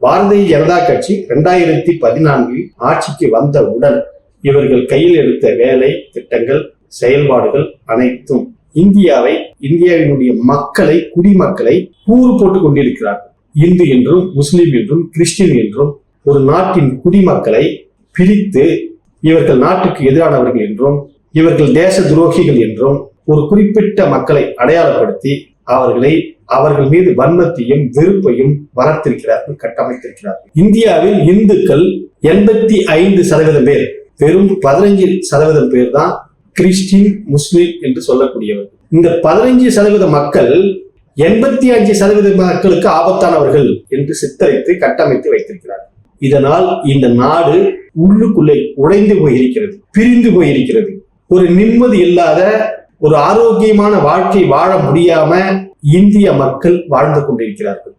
பாரதிய ஜனதா கட்சி இரண்டாயிரத்தி பதினான்கில் ஆட்சிக்கு வந்தவுடன் இவர்கள் கையில் எடுத்த வேலை திட்டங்கள் செயல்பாடுகள் அனைத்தும் இந்தியாவை இந்தியாவினுடைய மக்களை குடிமக்களை கூறு போட்டுக் கொண்டிருக்கிறார்கள். இந்து என்றும் முஸ்லிம் என்றும் கிறிஸ்டின் என்றும் ஒரு நாட்டின் குடிமக்களை பிரித்து இவர்கள் நாட்டுக்கு எதிரானவர்கள் என்றும் இவர்கள் தேச துரோகிகள் என்றும் ஒரு குறிப்பிட்ட மக்களை அடையாளப்படுத்தி அவர்களை அவர்கள் மீது வன்மத்தையும் வெறுப்பையும் வளர்த்திருக்கிறார்கள் கட்டமைத்திருக்கிறார்கள். இந்தியாவில் இந்துக்கள் எண்பத்தி ஐந்து சதவீதம் பேர் வெறும் பதினைஞ்சு சதவீதம் பேர் தான் கிறிஸ்டின் முஸ்லிம் என்று சொல்லக்கூடியவர்கள். இந்த பதினைஞ்சு சதவீத மக்கள் எண்பத்தி அஞ்சு சதவீத மக்களுக்கு ஆபத்தானவர்கள் என்று சித்தரித்து கட்டமைத்து வைத்திருக்கிறார் இதனால் இந்த நாடு உள்ளுக்குள்ளே உடைந்து போயிருக்கிறது பிரிந்து போயிருக்கிறது. ஒரு நிம்மதி இல்லாத ஒரு ஆரோக்கியமான வாழ்க்கை வாழ முடியாம இந்திய மக்கள் வாழ்ந்து கொண்டிருக்கிறார்கள்.